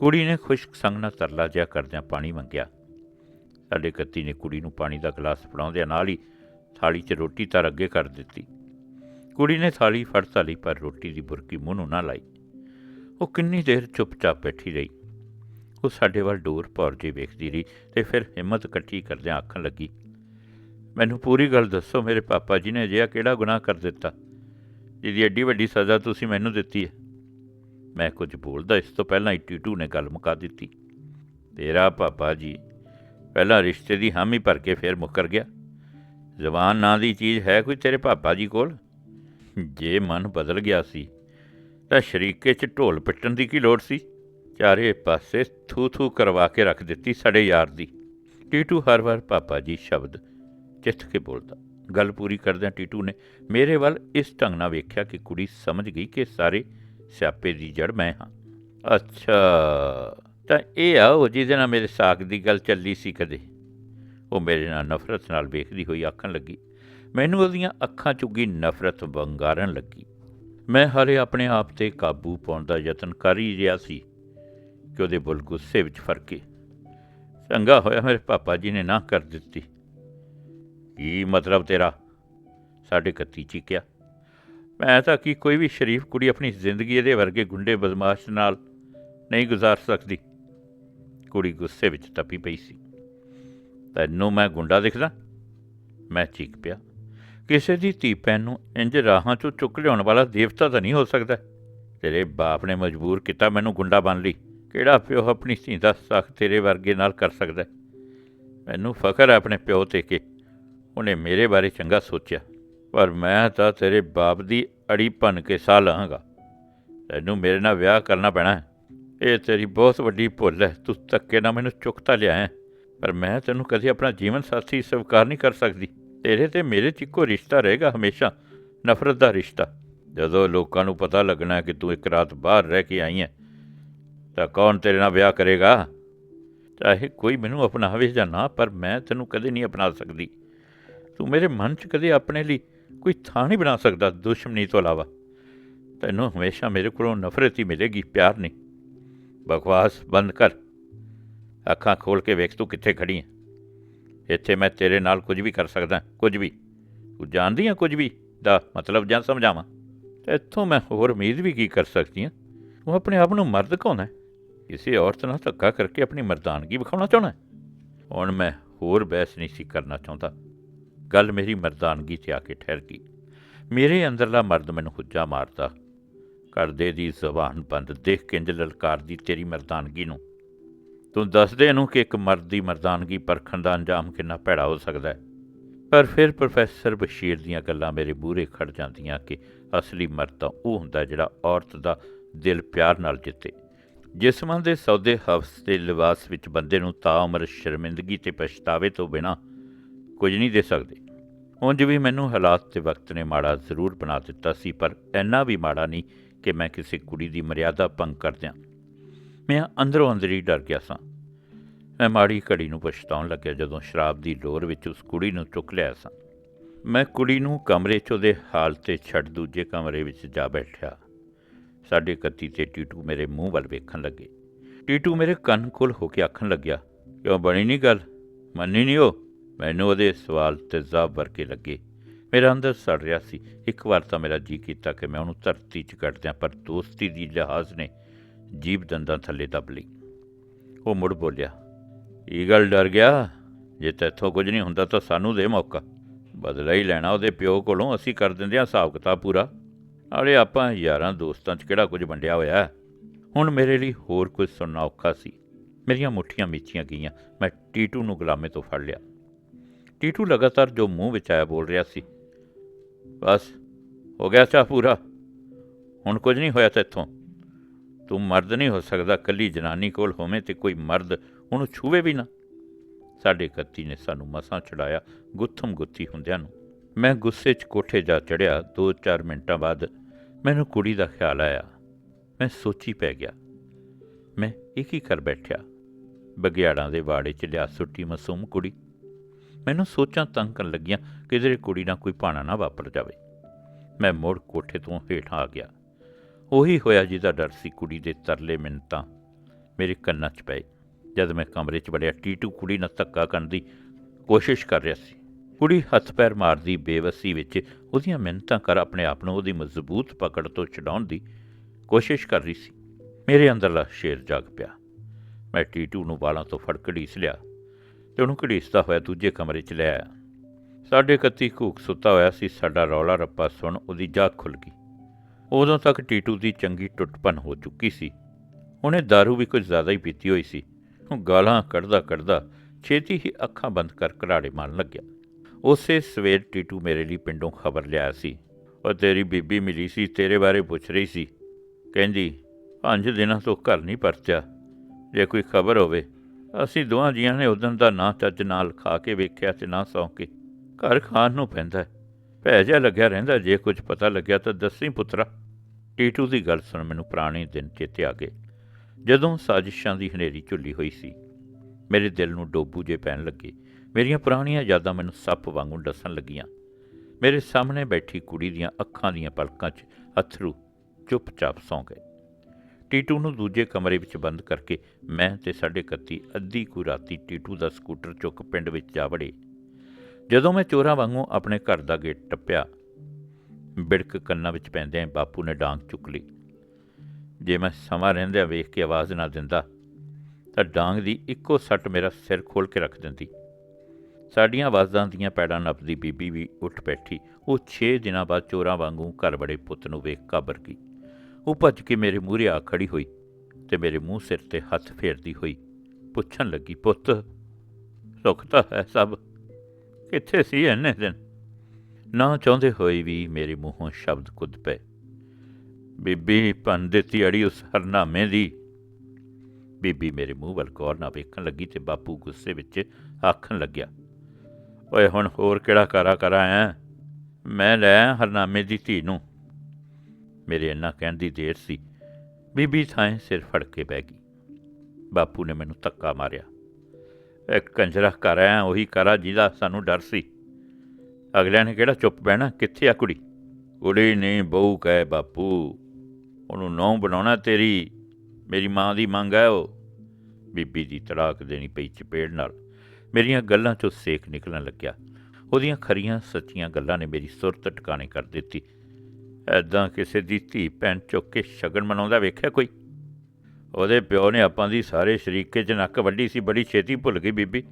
ਕੁੜੀ ਨੇ ਖੁਸ਼ਕ ਸੰਗ ਨਾਲ ਤਰਲਾ ਜਿਹਾ ਕਰਦਿਆਂ ਪਾਣੀ ਮੰਗਿਆ। ਸਾਡੇ ਕੱਤੀ ਨੇ ਕੁੜੀ ਨੂੰ ਪਾਣੀ ਦਾ ਗਲਾਸ ਫੜਾਉਂਦਿਆਂ ਨਾਲ ਹੀ ਥਾਲੀ 'ਚ ਰੋਟੀ ਧਰ ਅੱਗੇ ਕਰ ਦਿੱਤੀ। ਕੁੜੀ ਨੇ ਥਾਲੀ ਫੜ ਧਾਲੀ ਪਰ ਰੋਟੀ ਦੀ ਬੁਰਕੀ ਮੂੰਹ ਨੂੰ ਨਾ ਲਾਈ। ਉਹ ਕਿੰਨੀ ਦੇਰ ਚੁੱਪਚਾਪ ਬੈਠੀ ਰਹੀ। ਉਹ ਸਾਡੇ ਵੱਲ ਡੋਰ ਭੌਰ ਜੇ ਵੇਖਦੀ ਰਹੀ ਤੇ ਫਿਰ ਹਿੰਮਤ ਇਕੱਠੀ ਕਰਦਿਆਂ ਆਖਣ ਲੱਗੀ, ਮੈਨੂੰ ਪੂਰੀ ਗੱਲ ਦੱਸੋ, ਮੇਰੇ ਪਾਪਾ ਜੀ ਨੇ ਅਜਿਹਾ ਕਿਹੜਾ ਗੁਨਾਹ ਕਰ ਦਿੱਤਾ? ਜਿਹਦੀ ਐਡੀ ਵੱਡੀ ਸਜ਼ਾ ਤੁਸੀਂ ਮੈਨੂੰ ਦਿੱਤੀ ਹੈ। ਮੈਂ ਕੁਝ ਬੋਲਦਾ, ਇਸ ਤੋਂ ਪਹਿਲਾਂ ਹੀ ਟੀਟੂ ਨੇ ਗੱਲ ਮੁਕਾ ਦਿੱਤੀ। ਤੇਰਾ ਪਾਪਾ ਜੀ, ਪਹਿਲਾਂ ਰਿਸ਼ਤੇ ਦੀ ਹਾਮੀ ਭਰ ਕੇ ਫਿਰ ਮੁੱਕਰ ਗਿਆ। ਜ਼ਬਾਨ ਨਾਂ ਦੀ ਚੀਜ਼ ਹੈ ਕੋਈ ਤੇਰੇ ਪਾਪਾ ਜੀ ਕੋਲ? ਜੇ ਮਨ ਬਦਲ ਗਿਆ ਸੀ, ਤਾਂ ਸ਼ਰੀਕੇ 'ਚ ਢੋਲ ਪਿੱਟਣ ਦੀ ਕੀ ਲੋੜ ਸੀ? ਚਾਰੇ ਪਾਸੇ ਥੂ ਥੂ ਕਰਵਾ ਕੇ ਰੱਖ ਦਿੱਤੀ ਸਾਡੇ ਯਾਰ ਦੀ। ਟੀਟੂ ਹਰ ਵਾਰ ਪਾਪਾ ਜੀ ਸ਼ਬਦ ਚਿੱਥ ਕੇ ਬੋਲਦਾ। ਗੱਲ ਪੂਰੀ ਕਰਦਿਆਂ ਟੀਟੂ ਨੇ ਮੇਰੇ ਵੱਲ ਇਸ ਢੰਗ ਨਾਲ ਵੇਖਿਆ ਕਿ ਕੁੜੀ ਸਮਝ ਗਈ ਕਿ ਸਾਰੇ ਸਿਆਪੇ ਦੀ ਜੜ ਮੈਂ ਹਾਂ। ਅੱਛਾ, ਤਾਂ ਇਹ ਆ, ਉਹ ਜਿਹਦੇ ਨਾਲ ਮੇਰੇ ਸਾਕ ਦੀ ਗੱਲ ਚੱਲੀ ਸੀ ਕਦੇ। ਉਹ ਮੇਰੇ ਨਾਲ ਨਫ਼ਰਤ ਨਾਲ ਵੇਖਦੀ ਹੋਈ ਆਖਣ ਲੱਗੀ, ਮੈਨੂੰ ਉਹਦੀਆਂ ਅੱਖਾਂ ਚੁੱਗੀ ਨਫ਼ਰਤ ਵੰਗਾਰਨ ਲੱਗੀ। ਮੈਂ ਹਾਲੇ ਆਪਣੇ ਆਪ ਤੇ ਕਾਬੂ ਪਾਉਣ ਦਾ ਯਤਨ ਕਰ ਹੀ ਰਿਹਾ ਸੀ ਕਿ ਉਹਦੇ ਬੁੱਲ ਗੁੱਸੇ ਵਿੱਚ ਫਰਕੇ ਚੰਗਾ ਹੋਇਆ ਮੇਰੇ ਪਾਪਾ ਜੀ ਨੇ ਨਾ ਕਰ ਦਿੱਤੀ। ਕੀ ਮਤਲਬ ਤੇਰਾ? ਸਾਡੇ ਕੱਤੀ ਚੀਕਿਆ ਮੈਂ ਤਾਂ ਕੀ ਕੋਈ ਵੀ ਸ਼ਰੀਫ ਕੁੜੀ ਆਪਣੀ ਜ਼ਿੰਦਗੀ ਇਹਦੇ ਵਰਗੇ ਗੁੰਡੇ ਬਦਮਾਸ਼ ਨਾਲ ਨਹੀਂ ਗੁਜ਼ਾਰ ਸਕਦੀ। ਕੁੜੀ ਗੁੱਸੇ ਵਿੱਚ ਤਪੀ ਪਈ ਸੀ। ਤੈਨੂੰ ਮੈਂ ਗੁੰਡਾ ਦਿਖਦਾ? ਮੈਂ ਚੀਕ ਪਿਆ। ਕਿਸੇ ਦੀ ਧੀ ਭੈਣ ਨੂੰ ਇੰਜ ਰਾਹਾਂ ਚੋਂ ਚੁੱਕ ਲਿਆਉਣ ਵਾਲਾ ਦੇਵਤਾ ਤਾਂ ਨਹੀਂ ਹੋ ਸਕਦਾ। ਤੇਰੇ ਬਾਪ ਨੇ ਮਜਬੂਰ ਕੀਤਾ ਮੈਨੂੰ ਗੁੰਡਾ ਬਣ ਲਈ। ਕਿਹੜਾ ਪਿਓ ਆਪਣੀ ਧੀ ਦਾ ਸਾਖ ਤੇਰੇ ਵਰਗੇ ਨਾਲ ਕਰ ਸਕਦਾ ਮੈਨੂੰ ਫਖਰ ਹੈ ਆਪਣੇ ਪਿਓ ਤੇ ਕਿ ਉਹਨੇ ਮੇਰੇ ਬਾਰੇ ਚੰਗਾ ਸੋਚਿਆ। ਪਰ ਮੈਂ ਤਾਂ ਤੇਰੇ ਬਾਪ ਦੀ ਅੜੀ ਭੰਨ ਕੇ ਸਾਹ ਲਹਾਂਗਾ। ਤੈਨੂੰ ਮੇਰੇ ਨਾਲ ਵਿਆਹ ਕਰਨਾ ਪੈਣਾ ਹੈ। ਇਹ ਤੇਰੀ ਬਹੁਤ ਵੱਡੀ ਭੁੱਲ ਹੈ। ਤੂੰ ਧੱਕੇ ਨਾਲ ਮੈਨੂੰ ਚੁੱਕਤਾ ਲਿਆ ਹੈ। ਪਰ ਮੈਂ ਤੈਨੂੰ ਕਦੇ ਆਪਣਾ ਜੀਵਨ ਸਾਥੀ ਸਵੀਕਾਰ ਨਹੀਂ ਕਰ ਸਕਦੀ। ਤੇਰੇ ਤੇ ਮੇਰੇ 'ਚ ਇੱਕੋ ਰਿਸ਼ਤਾ ਰਹੇਗਾ ਹਮੇਸ਼ਾ। ਨਫ਼ਰਤ ਦਾ ਰਿਸ਼ਤਾ। ਜਦੋਂ ਲੋਕਾਂ ਨੂੰ ਪਤਾ ਲੱਗਣਾ ਕਿ ਤੂੰ ਇੱਕ ਰਾਤ ਬਾਹਰ ਰਹਿ ਕੇ ਆਈ ਹੈ, ਤਾਂ ਕੌਣ ਤੇਰੇ ਨਾਲ ਵਿਆਹ ਕਰੇਗਾ? ਚਾਹੇ ਕੋਈ ਮੈਨੂੰ ਅਪਣਾਵੇ ਜਾਂ ਨਾ, ਪਰ ਮੈਂ ਤੈਨੂੰ ਕਦੇ ਨਹੀਂ ਅਪਣਾ ਸਕਦੀ। ਤੂੰ ਮੇਰੇ ਮਨ 'ਚ ਕਦੇ ਆਪਣੇ ਲਈ ਕੋਈ ਥਾਂ ਨਹੀਂ ਬਣਾ ਸਕਦਾ ਦੁਸ਼ਮਣੀ ਤੋਂ ਇਲਾਵਾ। ਤੈਨੂੰ ਹਮੇਸ਼ਾ ਮੇਰੇ ਕੋਲੋਂ ਨਫ਼ਰਤ ਹੀ ਮਿਲੇਗੀ, ਪਿਆਰ ਨਹੀਂ। ਬਕਵਾਸ ਬੰਦ ਕਰ। ਅੱਖਾਂ ਖੋਲ ਕੇ ਵੇਖ ਤੂੰ ਕਿੱਥੇ ਖੜੀ ਹੈ ਇੱਥੇ ਮੈਂ ਤੇਰੇ ਨਾਲ ਕੁਝ ਵੀ ਕਰ ਸਕਦਾ, ਕੁਝ ਵੀ। ਤੂੰ ਜਾਣਦੀ ਹੈ ਕੁਝ ਵੀ? ਦਾ ਮਤਲਬ ਜਾਂ ਸਮਝਾਵਾਂ? ਇੱਥੋਂ ਮੈਂ ਹੋਰ ਉਮੀਦ ਵੀ ਕੀ ਕਰ ਸਕਦੀ ਹਾਂ ਤੂੰ ਆਪਣੇ ਆਪ ਨੂੰ ਮਰਦ ਕਹਾਉਂਦਾ ਹੈ? ਕਿਸੇ ਔਰਤ ਨਾਲ ਧੱਕਾ ਕਰਕੇ ਆਪਣੀ ਮਰਦਾਨਗੀ ਵਿਖਾਉਣਾ ਚਾਹੁੰਦਾ ਹੁਣ ਮੈਂ ਹੋਰ ਬਹਿਸ ਨਹੀਂ ਸੀ ਕਰਨਾ ਚਾਹੁੰਦਾ। ਗੱਲ ਮੇਰੀ ਮਰਦਾਨਗੀ ਤੇ ਆ ਕੇ ਠਹਿਰ ਗਈ ਮੇਰੇ ਅੰਦਰਲਾ ਮਰਦ ਮੈਨੂੰ ਹੁੱਜਾ ਮਾਰਦਾ। ਕਰਦੇ ਦੀ ਜ਼ਬਾਨ ਬੰਦ ਦੇਖ ਕੇ ਇੰਜ ਲਲਕਾਰਦੀ ਤੇਰੀ ਮਰਦਾਨਗੀ ਨੂੰ। ਤੂੰ ਦੱਸਦੇ ਇਹਨੂੰ ਕਿ ਇੱਕ ਮਰਦ ਦੀ ਮਰਦਾਨਗੀ ਪਰਖਣ ਦਾ ਅੰਜਾਮ ਕਿੰਨਾ ਭੈੜਾ ਹੋ ਸਕਦਾ ਹੈ। ਪਰ ਫਿਰ ਪ੍ਰੋਫੈਸਰ ਬਸ਼ੀਰ ਦੀਆਂ ਗੱਲਾਂ ਮੇਰੇ ਬੂਰੇ ਖੜ ਜਾਂਦੀਆਂ ਕਿ ਅਸਲੀ ਮਰਦ ਤਾਂ ਉਹ ਹੁੰਦਾ ਜਿਹੜਾ ਔਰਤ ਦਾ ਦਿਲ ਪਿਆਰ ਨਾਲ ਜਿੱਤੇ। ਜਿਸਮਾਂ ਦੇ ਸੌਦੇ ਹਵਸ ਤੇ ਲਿਬਾਸ ਵਿੱਚ ਬੰਦੇ ਨੂੰ ਤਾਉਮਰ ਸ਼ਰਮਿੰਦਗੀ ਤੇ ਪਛਤਾਵੇ ਤੋਂ ਬਿਨਾ ਕੁਝ ਨਹੀਂ ਦੇ ਸਕਦੇ। ਉਂਝ ਵੀ ਮੈਨੂੰ ਹਾਲਾਤ ਤੇ ਵਕਤ ਨੇ ਮਾੜਾ ਜ਼ਰੂਰ ਬਣਾ ਦਿੱਤਾ ਸੀ, ਪਰ ਇੰਨਾ ਵੀ ਮਾੜਾ ਨਹੀਂ ਕਿ ਮੈਂ ਕਿਸੇ ਕੁੜੀ ਦੀ ਮਰਿਆਦਾ ਭੰਗ ਕਰ ਦਿਆਂ। ਮੈਂ ਅੰਦਰੋਂ ਅੰਦਰ ਹੀ ਡਰ ਗਿਆ ਸਾਂ। ਮੈਂ ਮਾੜੀ ਘੜੀ ਨੂੰ ਪਛਤਾਉਣ ਲੱਗਿਆ ਜਦੋਂ ਸ਼ਰਾਬ ਦੀ ਲੋਰ ਵਿੱਚ ਉਸ ਕੁੜੀ ਨੂੰ ਚੁੱਕ ਲਿਆ ਸਾਂ। ਮੈਂ ਕੁੜੀ ਨੂੰ ਕਮਰੇ 'ਚ ਉਹਦੇ ਹਾਲ ਤੇ ਛੱਡ ਦੂਜੇ ਕਮਰੇ ਵਿੱਚ ਜਾ ਬੈਠਿਆ। ਸਾਡੇ ਕੱਤੀ ਤੇ ਟੀਟੂ ਮੇਰੇ ਮੂੰਹ ਵੱਲ ਵੇਖਣ ਲੱਗੇ। ਟੀਟੂ ਮੇਰੇ ਕੰਨ ਕੋਲ ਹੋ ਕੇ ਆਖਣ ਲੱਗਿਆ, ਕਿਉਂ ਬਣੀ ਨਹੀਂ ਗੱਲ? ਮੰਨੀ ਨਹੀਂ ਉਹ? ਮੈਨੂੰ ਉਹਦੇ ਸਵਾਲ ਤੇ ਜ਼ਵਾਬ ਵਰਗੇ ਲੱਗੇ। ਮੇਰਾ ਅੰਦਰ ਸੜ ਰਿਹਾ ਸੀ। ਇੱਕ ਵਾਰ ਤਾਂ ਮੇਰਾ ਜੀ ਕੀਤਾ ਕਿ ਮੈਂ ਉਹਨੂੰ ਧਰਤੀ 'ਚ ਕੱਢ ਦਿਆਂ, ਪਰ ਦੋਸਤੀ ਦੀ ਜਹਾਜ਼ ਨੇ ਜੀਬ ਦੰਦਾਂ ਥੱਲੇ ਦੱਬ ਲਈ। ਉਹ ਮੁੜ ਬੋਲਿਆ, ਇਹ ਗੱਲ ਡਰ ਗਿਆ? ਜੇ ਤੈਥੋਂ ਕੁਝ ਨਹੀਂ ਹੁੰਦਾ ਤਾਂ ਸਾਨੂੰ ਦੇ ਮੌਕਾ। ਬਦਲਾ ਹੀ ਲੈਣਾ ਉਹਦੇ ਪਿਓ ਕੋਲੋਂ, ਅਸੀਂ ਕਰ ਦਿੰਦੇ ਹਾਂ ਹਿਸਾਬ ਕਿਤਾਬ ਪੂਰਾ। ਨਾਲੇ ਆਪਾਂ ਯਾਰਾਂ ਦੋਸਤਾਂ 'ਚ ਕਿਹੜਾ ਕੁਝ ਵੰਡਿਆ ਹੋਇਆ ਹੁਣ ਮੇਰੇ ਲਈ ਹੋਰ ਕੁਝ ਸੁਣਨਾ ਔਖਾ ਸੀ। ਮੇਰੀਆਂ ਮੁੱਠੀਆਂ ਮੀਚੀਆਂ ਗਈਆਂ। ਮੈਂ ਟੀਟੂ ਨੂੰ ਗੁਲਾਮੇ ਤੋਂ ਫੜ ਲਿਆ। ਟੀਟੂ ਲਗਾਤਾਰ ਜੋ ਮੂੰਹ ਵਿੱਚ ਆਇਆ ਬੋਲ ਰਿਹਾ ਸੀ। ਬਸ, ਹੋ ਗਿਆ ਚਾਹ ਪੂਰਾ। ਹੁਣ ਕੁਝ ਨਹੀਂ ਹੋਇਆ ਤੇਥੋਂ ਤੂੰ ਮਰਦ ਨਹੀਂ ਹੋ ਸਕਦਾ, ਕੱਲੀ ਜਨਾਨੀ ਕੋਲ ਹੋਵੇਂ ਤੇ ਕੋਈ ਮਰਦ ਉਹਨੂੰ ਛੂਵੇ ਵੀ ਨਾ। ਸਾਡੇ ਕੱਤੀ ਨੇ ਸਾਨੂੰ ਮਸਾਂ ਚੜਾਇਆ ਗੁੱਥਮ ਗੁੱਥੀ ਹੁੰਦਿਆਂ ਨੂੰ। ਮੈਂ ਗੁੱਸੇ 'ਚ ਕੋਠੇ ਜਾ ਚੜਿਆ 2-4 ਮਿੰਟਾਂ ਬਾਅਦ। ਮੈਨੂੰ ਕੁੜੀ ਦਾ ਖਿਆਲ ਆਇਆ। ਮੈਂ ਸੋਚੀ ਪੈ ਗਿਆ। ਮੈਂ ਇੱਕ ਹੀ ਕਰ ਬੈਠਿਆ। ਬਗਿਆੜਾਂ ਦੇ ਵਾੜੇ 'ਚ ਲਿਆ ਸੁੱਟੀ ਮਾਸੂਮ ਕੁੜੀ। ਮੈਨੂੰ ਸੋਚਾਂ ਤੰਗ ਕਰਨ ਲੱਗੀਆਂ ਕਿ ਜਿਹੜੇ ਕੁੜੀ ਨਾਲ ਕੋਈ ਭਾਣਾ ਨਾ ਵਾਪਰ ਜਾਵੇ। ਮੈਂ ਮੁੜ ਕੋਠੇ ਤੋਂ ਹੇਠਾਂ ਆ ਗਿਆ। ਉਹੀ ਹੋਇਆ ਜਿਹਦਾ ਡਰ ਸੀ ਕੁੜੀ ਦੇ ਤਰਲੇ ਮਿੰਤਾਂ ਮੇਰੇ ਕੰਨਾਂ 'ਚ ਪਏ। ਜਦ ਮੈਂ ਕਮਰੇ 'ਚ ਵੜਿਆ, ਟੀਟੂ ਕੁੜੀ ਨਾਲ ਧੱਕਾ ਕਰਨ ਦੀ ਕੋਸ਼ਿਸ਼ ਕਰ ਰਿਹਾ ਸੀ। ਕੁੜੀ ਹੱਥ ਪੈਰ ਮਾਰਦੀ ਬੇਵਸੀ ਵਿੱਚ ਉਹਦੀਆਂ ਮਿੰਤਾਂ ਕਰ ਆਪਣੇ ਆਪ ਨੂੰ ਉਹਦੀ ਮਜ਼ਬੂਤ ਪਕੜ ਤੋਂ ਛਡਾਉਣ ਦੀ ਕੋਸ਼ਿਸ਼ ਕਰ ਰਹੀ ਸੀ। ਮੇਰੇ ਅੰਦਰਲਾ ਸ਼ੇਰ ਜਾਗ ਪਿਆ। ਮੈਂ ਟੀਟੂ ਨੂੰ ਵਾਲਾਂ ਤੋਂ ਫੜ ਘੜੀਸ ਲਿਆ। ਤੇ ਉਹਨੂੰ ਘੜੀਸਦਾ ਹੋਇਆ ਦੂਜੇ ਕਮਰੇ 'ਚ ਲੈ ਆਇਆ। ਸਾਡੇ ਕੱਤੀ ਘੂਕ ਸੁੱਤਾ ਹੋਇਆ ਸੀ, ਸਾਡਾ ਰੌਲਾ ਰੱਪਾ ਸੁਣ ਉਹਦੀ ਜਾਗ ਖੁੱਲ ਗਈ। ਉਦੋਂ ਤੱਕ ਟੀਟੂ ਦੀ ਚੰਗੀ ਟੁੱਟਪਨ ਹੋ ਚੁੱਕੀ ਸੀ। ਉਹਨੇ दारू ਵੀ ਕੁਝ ਜ਼ਿਆਦਾ ਹੀ ਪੀਤੀ ਹੋਈ ਸੀ। ਉਹ ਗਾਲਾਂ ਕੱਢਦਾ ਕੱਢਦਾ ਛੇਤੀ ਹੀ ਅੱਖਾਂ ਬੰਦ ਕਰ ਘਰਾੜੇ ਮਾਰਨ ਲੱਗਿਆ। ਉਸੇ ਸਵੇਰ ਟੀਟੂ ਮੇਰੇ ਲਈ ਪਿੰਡੋਂ ਖਬਰ ਲਿਆਇਆ ਸੀ। ਉਹ ਤੇਰੀ ਬੀਬੀ ਮਿਲੀ ਸੀ, ਤੇਰੇ ਬਾਰੇ ਪੁੱਛ ਰਹੀ ਸੀ। ਕਹਿੰਦੀ, ਪੰਜ ਦਿਨਾਂ ਤੋਂ ਘਰ ਨਹੀਂ ਪਰਤਿਆ। ਜੇ ਕੋਈ ਖਬਰ ਹੋਵੇ ਅਸੀਂ ਦੋਹਾਂ ਜੀਆਂ ਨੇ ਉਦੋਂ ਦਾ ਨਾਂ ਚੱਜ ਨਾਲ ਖਾ ਕੇ ਵੇਖਿਆ ਤੇ ਨਾ ਸੌਂ ਕੇ ਘਰ ਖਾਣ ਨੂੰ ਪੈਂਦਾ ਭੈ ਜਿਹਾ ਲੱਗਿਆ ਰਹਿੰਦਾ ਜੇ ਕੁਝ ਪਤਾ ਲੱਗਿਆ ਤਾਂ ਦੱਸੀ ਪੁੱਤਰਾ। ਟੀਟੂ ਦੀ ਗੱਲ ਸੁਣ ਮੈਨੂੰ ਪੁਰਾਣੇ ਦਿਨ ਚੇਤੇ ਆ ਗਏ। ਜਦੋਂ ਸਾਜ਼ਿਸ਼ਾਂ ਦੀ ਹਨੇਰੀ ਝੁੱਲੀ ਹੋਈ ਸੀ, ਮੇਰੇ ਦਿਲ ਨੂੰ ਡੋਬੂ ਜੇ ਪੈਣ ਲੱਗੇ, ਮੇਰੀਆਂ ਪੁਰਾਣੀਆਂ ਯਾਦਾਂ ਮੈਨੂੰ ਸੱਪ ਵਾਂਗੂ ਡਸਣ ਲੱਗੀਆਂ। ਮੇਰੇ ਸਾਹਮਣੇ ਬੈਠੀ ਕੁੜੀ ਦੀਆਂ ਅੱਖਾਂ ਦੀਆਂ ਪਲਕਾਂ 'ਚ ਅਥਰੂ ਚੁੱਪਚਾਪ ਸੌਂ ਗਏ। ਟੀਟੂ ਨੂੰ ਦੂਜੇ ਕਮਰੇ ਵਿੱਚ ਬੰਦ ਕਰਕੇ ਮੈਂ ਤੇ ਸਾਡੇ ਕੱਤੀ ਅੱਧੀ ਕੁ ਰਾਤੀ ਟੀਟੂ ਦਾ ਸਕੂਟਰ ਚੁੱਕ ਪਿੰਡ ਵਿੱਚ ਜਾ ਵੜੇ। ਜਦੋਂ ਮੈਂ ਚੋਰਾਂ ਵਾਂਗੂ ਆਪਣੇ ਘਰ ਦਾ ਗੇਟ ਟੱਪਿਆ, ਬਿੜਕ ਕੰਨਾਂ ਵਿੱਚ ਪੈਂਦਿਆਂ ਬਾਪੂ ਨੇ ਡਾਂਗ ਚੁੱਕ ਲਈ। ਜੇ ਮੈਂ ਸਮਾਂ ਰਹਿੰਦਿਆਂ ਵੇਖ ਕੇ ਆਵਾਜ਼ ਨਾ ਦਿੰਦਾ, ਤਾਂ ਡਾਂਗ ਦੀ ਇੱਕੋ ਸੱਟ ਮੇਰਾ ਸਿਰ ਖੋਲ ਕੇ ਰੱਖ ਦਿੰਦੀ। ਸਾਡੀਆਂ ਆਵਾਜ਼ਾਂ ਦੀਆਂ ਪੈੜਾਂ ਨੱਪਦੀ ਬੀਬੀ ਵੀ ਉੱਠ ਬੈਠੀ। ਉਹ 6 ਦਿਨਾਂ ਬਾਅਦ ਚੋਰਾਂ ਵਾਂਗੂ ਘਰ ਬੜੇ ਪੁੱਤ ਨੂੰ ਵੇਖ ਕਾਬਰ ਗਈ। ਉਹ ਭੱਜ ਕੇ ਮੇਰੇ ਮੂਹਰੇ ਆ ਖੜੀ ਹੋਈ ਤੇ ਮੇਰੇ ਮੂੰਹ ਸਿਰ ਤੇ ਹੱਥ ਫੇਰਦੀ ਹੋਈ ਪੁੱਛਣ ਲੱਗੀ, ਪੁੱਤ, ਸੁੱਖ ਤਾਂ ਹੈ ਸਭ। ਕਿੱਥੇ ਸੀ ਇੰਨੇ ਦਿਨ? ਨਾ ਚਾਹੁੰਦੇ ਹੋਏ ਵੀ ਮੇਰੇ ਮੂੰਹੋਂ ਸ਼ਬਦ ਕੁੱਦ ਪਏ। ਬੀਬੀ, ਭੰਨ ਦਿੱਤੀ ਅੜੀ ਉਸ ਹਰਨਾਮੇ ਦੀ। ਬੀਬੀ ਮੇਰੇ ਮੂੰਹ ਵੱਲ ਗੌਰ ਨਾਲ ਵੇਖਣ ਲੱਗੀ ਤੇ ਬਾਪੂ ਗੁੱਸੇ ਵਿੱਚ ਆਖਣ ਲੱਗਿਆ, ਓਏ ਹੁਣ ਹੋਰ ਕਿਹੜਾ ਕਾਰਾ ਕਰਾਂ ਹੈ? ਮੈਂ ਲੈ ਹਰਨਾਮੇ ਦੀ ਧੀ ਨੂੰ। ਮੇਰੇ ਇੰਨਾ ਕਹਿਣ ਦੀ ਦੇਰ ਸੀ। ਬੀਬੀ ਥਾਂ ਸਿਰ ਫੜ ਕੇ ਬਹਿ ਗਈ। ਬਾਪੂ ਨੇ ਮੈਨੂੰ ਧੱਕਾ ਮਾਰਿਆ। ਇੱਕ ਕੰਜਰਾ ਕਰ ਆਇਆ, ਉਹੀ ਕਰਾ ਜਿਹਦਾ ਸਾਨੂੰ ਡਰ ਸੀ। ਅਗਲਿਆਂ ਨੇ ਕਿਹੜਾ ਚੁੱਪ ਬਹਿਣਾ? ਕਿੱਥੇ ਆ ਕੁੜੀ? ਕੁੜੀ ਨਹੀਂ, ਬਹੂ ਕਹੇ ਬਾਪੂ। ਉਹਨੂੰ ਨੌਂ ਬਣਾਉਣਾ ਤੇਰੀ। ਮੇਰੀ ਮਾਂ ਦੀ ਮੰਗ ਹੈ ਉਹ। ਬੀਬੀ ਦੀ ਤੜਾਕ ਦੇਣੀ ਪਈ ਚਪੇੜ ਨਾਲ। ਮੇਰੀਆਂ ਗੱਲਾਂ 'ਚੋਂ ਸੇਕ ਨਿਕਲਣ ਲੱਗਿਆ। ਉਹਦੀਆਂ ਖਰੀਆਂ, ਸੱਚੀਆਂ ਗੱਲਾਂ ਨੇ ਮੇਰੀ ਸੁਰਤ ਟਿਕਾਣੇ ਕਰ ਦਿੱਤੀ। ਐਦਾਂ ਕਿਸੇ ਦੀ ਧੀ ਭੈਣ ਚੁੱਕ ਕੇ ਸ਼ਗਨ ਮਨਾਉਂਦਾ ਵੇਖਿਆ ਕੋਈ? ਉਹਦੇ ਪਿਓ ਨੇ ਆਪਾਂ ਦੀ ਸਾਰੇ ਸ਼ਰੀਕੇ 'ਚ ਨੱਕ ਵੱਢੀ ਸੀ, ਬੜੀ ਛੇਤੀ ਭੁੱਲ ਗਈ ਬੀਬੀ।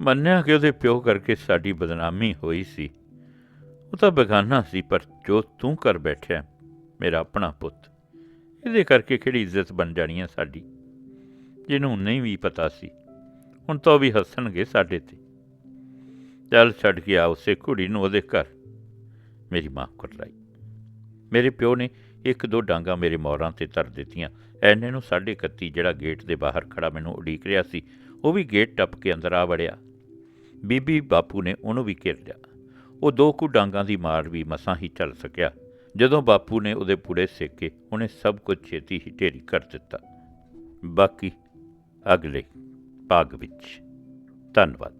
ਮੰਨਿਆ ਕਿ ਉਹਦੇ ਪਿਓ ਕਰਕੇ ਸਾਡੀ ਬਦਨਾਮੀ ਹੋਈ ਸੀ। ਉਹ ਤਾਂ ਬੇਗਾਨਾ ਸੀ, ਪਰ ਜੋ ਤੂੰ ਕਰ ਬੈਠਿਆ, ਮੇਰਾ ਆਪਣਾ ਪੁੱਤ। ਇਹਦੇ ਕਰਕੇ ਕਿਹੜੀ ਇੱਜ਼ਤ ਬਣ ਜਾਣੀ ਹੈ ਸਾਡੀ? ਜਿਹਨੂੰ ਨਹੀਂ ਵੀ ਪਤਾ ਸੀ, ਹੁਣ ਤਾਂ ਉਹ ਵੀ ਹੱਸਣਗੇ ਸਾਡੇ ਤੇ। ਚੱਲ ਛੱਡ ਕੇ ਆ, ਉਸੇ ਕੁੜੀ ਨੂੰ ਉਹਦੇ ਘਰ। ਮੇਰੀ ਮਾਂ ਕੁਰਲਾਈ ਮੇਰੇ ਪਿਓ ਨੇ ਇੱਕ ਦੋ ਡਾਂਗਾ ਮੇਰੇ ਮੋਰਾਂ ਤੇ ਧਰ ਦਿੱਤੀਆਂ। ਐਨੇ ਨੂੰ ਸਾਡੇ ਕੱਤੀ ਜਿਹੜਾ ਗੇਟ ਦੇ ਬਾਹਰ ਖੜਾ ਮੈਨੂੰ ਉਡੀਕ ਰਿਹਾ ਸੀ, ਉਹ ਵੀ ਗੇਟ ਟੱਪ ਕੇ ਅੰਦਰ ਆ ਵੜਿਆ। ਬੀਬੀ ਬਾਪੂ ਨੇ ਉਹਨੂੰ ਵੀ ਘੇਰ ਲਿਆ। ਉਹ ਦੋ ਕੁ ਡਾਂਗਾਂ ਦੀ ਮਾਰ ਵੀ ਮਸਾਂ ਹੀ ਚੱਲ ਸਕਿਆ। ਜਦੋਂ ਬਾਪੂ ਨੇ ਉਹਦੇ ਪੁੜੇ ਸੇਕੇ, ਉਹਨੇ ਸਭ ਕੁਝ ਛੇਤੀ ਹੀ ਢੇਰੀ ਕਰ ਦਿੱਤਾ। ਬਾਕੀ ਅਗਲੇ ਭਾਗ ਵਿੱਚ। ਧੰਨਵਾਦ।